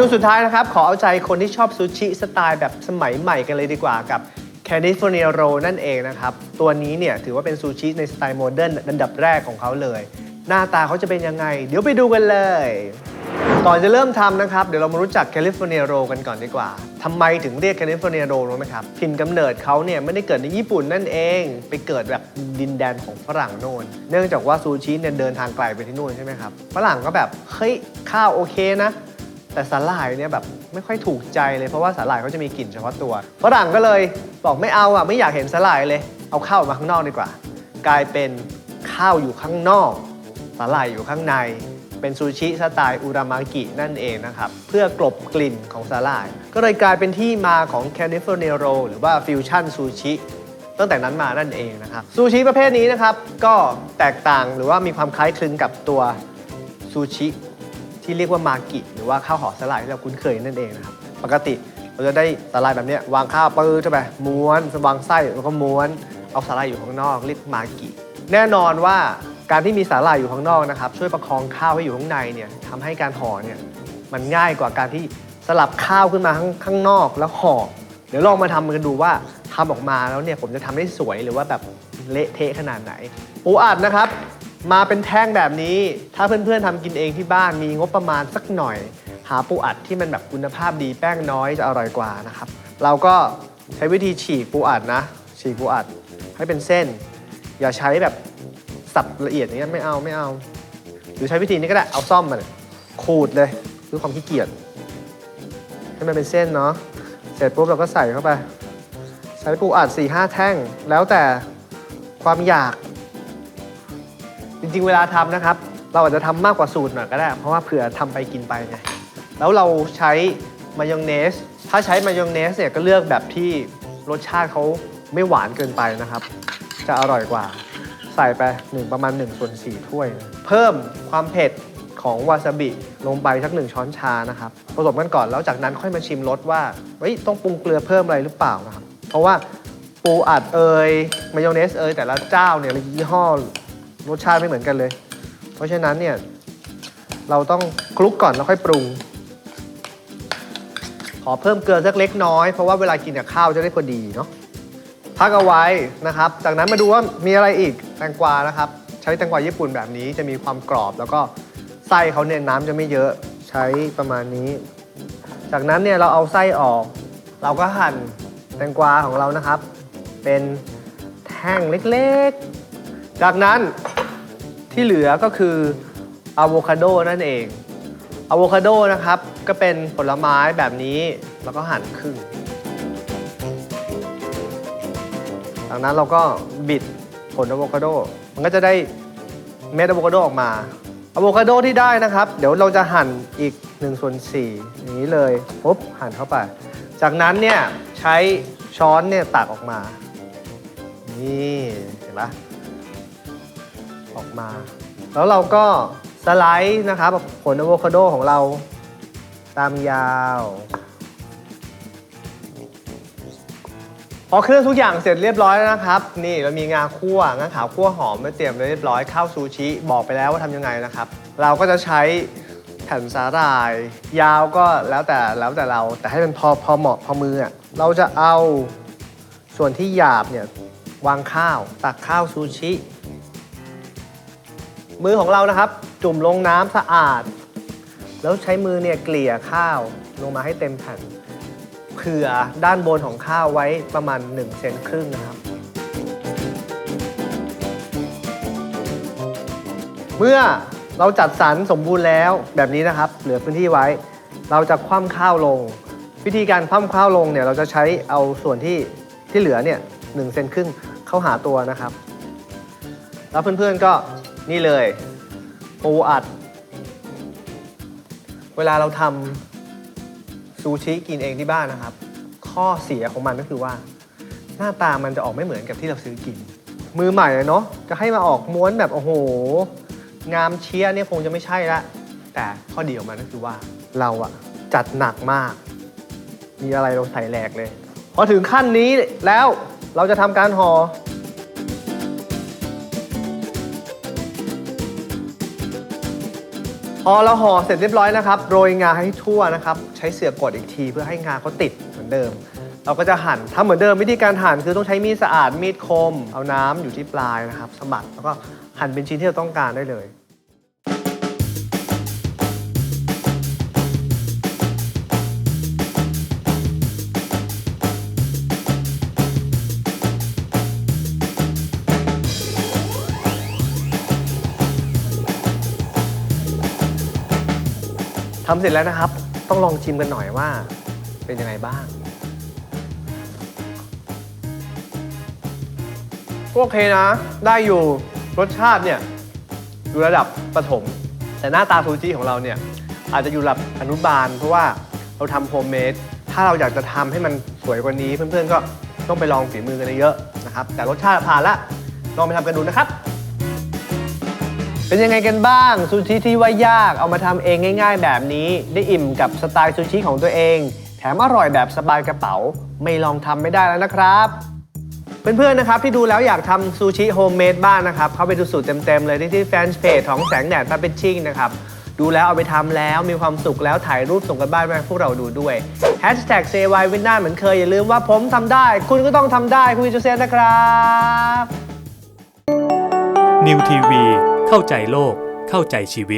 นูสุดท้ายนะครับ ขอเอาใจคนที่ชอบซูชิสไตล์แบบสมัยใหม่กันเลยดีกว่ากับแคลิฟอร์เนียโรนั่นเองนะครับ ตัวนี้เนี่ยถือว่าเป็นซูชิในสไตล์โมเดิร์นอันดับแรกของเขาเลย หน้าตาเขาจะเป็นยังไง เดี๋ยวไปดูกันเลย ก่อนจะเริ่มทำนะครับ เดี๋ยวเรามารู้จักแคลิฟอร์เนียโรกันก่อนดีกว่าทำไมถึงเรียกแคลิฟอร์เนียโรรู้ไหมครับถิ่นกำเนิดเขาเนี่ยไม่ได้เกิดในญี่ปุ่นนั่นเอง ไปเกิดแบบดินแดนของฝรั่งโน่น เนื่องจากว่าซูชิเนี่ยเดินทางไกลไปที่นู่นใช่ไหมครับฝรั่งก็แบบเฮ้ยข้าวโอเคนะ แต่สาหร่ายเนี่ยแบบไม่ค่อยถูกใจเลยเพราะว่าสาหร่ายเขาจะมีกลิ่นเฉพาะตัวฝรั่งก็เลยบอกไม่เอาอะไม่อยากเห็นสาหร่ายเลย เอาข้าวออกมาข้างนอกดีกว่า กลายเป็นข้าวอยู่ข้างนอกสาหร่ายอยู่ข้างใน เป็นซูชิสไตล์อุรามากินั่นเองนะครับเพื่อกลบกลิ่นของสาหร่าย ก็เลยกลายเป็นที่มาของแคลิฟอร์เนียโรหรือว่าฟิวชั่นซูชิตั้งแต่นั้นมานั่นเองนะครับซูชิประเภทนี้นะครับก็แตกต่างหรือว่ามีความคล้ายคลึงกับตัวซูชิ ที่เรียกว่ามากิหรือว่าข้าวห่อสลายที่เราคุ้นเคยนั่นเองนะครับปกติเราจะได้สลายแบบนี้วางข้าวปื้อใช่ไหมม้วนวางไส้แล้วก็ม้วนเอาสาหร่ายอยู่ข้างนอกเรียกมากิแน่นอนว่าการที่มีสาหร่ายอยู่ข้างนอกนะครับช่วยประคองข้าวให้อยู่ข้างในเนี่ยทำให้การห่อเนี่ยมันง่ายกว่าการที่สลับข้าวขึ้นมาข้างข้างนอกแล้วห่อเดี๋ยวลองมาทำกันดูว่าทำออกมาแล้วเนี่ยผมจะทำได้สวยหรือว่าแบบเละเทะขนาดไหนปูอัดนะครับ มาเป็นแท่งแบบนี้ ถ้าเพื่อนๆทำกินเองที่บ้านมีงบประมาณสักหน่อย หาปูอัดที่มันแบบคุณภาพดีแป้งน้อยจะอร่อยกว่านะครับ เราก็ใช้วิธีฉีกปูอัดนะ ฉีกปูอัดให้เป็นเส้น อย่าใช้แบบสับละเอียดอย่างเงี้ยไม่เอาไม่เอา หรือใช้วิธีนี้ก็ได้เอาซ่อมมาเนี่ยขูดเลยด้วยความขี้เกียจให้มันเป็นเส้นเนาะเสร็จปุ๊บเราก็ใส่เข้าไป ใช้ปูอัด4ี่ห้าแท่ง แล้วแต่ความอยาก จริงๆ เวลาทำนะครับ เราอาจจะทำมากกว่าสูตรหน่อยก็ได้ เพราะว่าเผื่อทำไปกินไปไงแล้วเราใช้มายองเนส ถ้าใช้มายองเนสเนี่ยก็เลือกแบบที่รสชาติเขาไม่หวานเกินไปนะครับ จะอร่อยกว่า ใส่ไปหนึ่งประมาณ1ส่วน4ถ้วย เพิ่มความเผ็ดของวาซาบิลงไปสักหนึ่งช้อนชานะครับผสมกันก่อนแล้วจากนั้นค่อยมาชิมรสว่าเฮ้ยต้องปรุงเกลือเพิ่มอะไรหรือเปล่านะครับ เพราะว่าปูอัดเอยมายองเนสเอยแต่ละเจ้าเนี่ยยี่ห้อ รสชาติไม่เหมือนกันเลย เพราะฉะนั้นเนี่ยเราต้องคลุกก่อนแล้วค่อยปรุง ขอเพิ่มเกลือสักเล็กน้อย เพราะว่าเวลากินกับข้าวจะได้พอดีเนาะพักเอาไว้นะครับ จากนั้นมาดูว่ามีอะไรอีกแตงกวานะครับ ใช้แตงกวาญี่ปุ่นแบบนี้จะมีความกรอบแล้วก็ไส้เขาเนี่ยน้ำจะไม่เยอะใช้ประมาณนี้ จากนั้นเนี่ยเราเอาไส้ออก เราก็หั่นแตงกวาของเรานะครับ เป็นแท่งเล็กๆ จากนั้น ที่เหลือก็คืออะโวคาโดนั่นเองอะโวคาโดนะครับ ก็เป็นผลไม้แบบนี้แล้วก็หั่นครึ่งจากนั้นเราก็บิดผลอะโวคาโด มันก็จะได้เม็ดอะโวคาโดออกมาอะโวคาโดที่ได้นะครับ เดี๋ยวเราจะหั่นอีก1ส่วน4อย่างนี้เลยปุ๊บหั่นเข้าไป จากนั้นเนี่ยใช้ช้อนเนี่ยตักออกมา นี่เห็นปะ ออกมา แล้วเราก็สไลด์นะครับผลอะโวคาโดของเรา ตามยาว พอเครื่องทุกอย่างเสร็จเรียบร้อยแล้วนะครับ นี่เรามีงาคั่วงาขาวคั่วหอมมาเตรียมไว้เรียบร้อยข้าวซูชิ บอกไปแล้วว่าทำยังไงนะครับ เราก็จะใช้แผ่นสาหร่าย ยาวก็แล้วแต่แล้วแต่เราแต่ให้มันพอพอเหมาะพอมืออะเราจะเอาส่วนที่หยาบเนี่ยวางข้าวตักข้าวซูชิ มือของเรานะครับ จุ่มลงน้ำสะอาด แล้วใช้มือเนี่ยเกลี่ยข้าวลงมาให้เต็มแผ่นเผื่อด้านบนของข้าวไว้ประมาณ1เซนครึ่งนะครับ เมื่อเราจัดสรรสมบูรณ์แล้วแบบนี้นะครับ เหลือพื้นที่ไว้ เราจะคว่ำข้าวลง วิธีการคว่ำข้าวลงเนี่ยเราจะใช้เอาส่วนที่ที่เหลือเนี่ยหนึ่งเซนครึ่งเข้าหาตัวนะครับ แล้วเพื่อนๆก็ นี่เลย ปูอัด เวลาเราทำซูชิกินเองที่บ้านนะครับ ข้อเสียของมันก็คือว่า หน้าตามันจะออกไม่เหมือนกับที่เราซื้อกิน มือใหม่อะเนาะจะให้มาออกม้วนแบบโอ้โห งามเชียร์เนี่ยคงจะไม่ใช่ละแต่ข้อดีของมันก็คือว่าเราอะจัดหนักมาก มีอะไรเราใส่แหลกเลย พอถึงขั้นนี้แล้วเราจะทำการหอ่อ พอเราห่อเสร็จเรียบร้อยนะครับโรยงาให้ทั่วนะครับ ใช้เสือกดอีกทีเพื่อให้งาเขาติดเหมือนเดิม เราก็จะหั่นทำเหมือนเดิมวิธีการหั่นคือต้องใช้มีดสะอาดมีดคม เอาน้ำอยู่ที่ปลายนะครับสะบัดแล้วก็หั่นเป็นชิ้นที่เราต้องการได้เลย ทำเสร็จแล้วนะครับ ต้องลองชิมกันหน่อยว่า เป็นยังไงบ้างก็โอเคนะ ได้อยู่รสชาติเนี่ยอยู่ระดับประถม แต่หน้าตาซูชิของเราเนี่ยอาจจะอยู่ระดับอนุบาล เพราะว่าเราทำโฮมเมดถ้าเราอยากจะทำให้มันสวยกว่านี้เพื่อนๆก็ต้องไปลองฝีมือกันเยอะๆนะครับ แต่รสชาติผ่านละลองไปทำกันดูนะครับ เป็นยังไงกันบ้างซูชิที่ว่ายากเอามาทำเองง่าย ๆ แบบนี้ ได้อิ่มกับสไตล์ซูชิของตัวเอง แถมอร่อยแบบสบายกระเป๋า ไม่ลองทำไม่ได้แล้วนะครับเพื่อนๆ นะครับ ที่ดูแล้วอยากทำซูชิโฮมเมดบ้างนะครับ เข้าไปดูสูตรเต็มๆ เลยที่ที่แฟนเพจของแสงแดดพาเปชิ่งนะครับ ดูแล้วเอาไปทำแล้วมีความสุขแล้วถ่ายรูปส่งกันบ้านมาให้พวกเราดูด้วย Hashtag say why วินน้าเหมือนเคย อย่าลืมว่าผมทำได้ คุณก็ต้องทำได้ คุณวิจูเซนนะครับนิวทีวี เข้าใจโลก เข้าใจชีวิต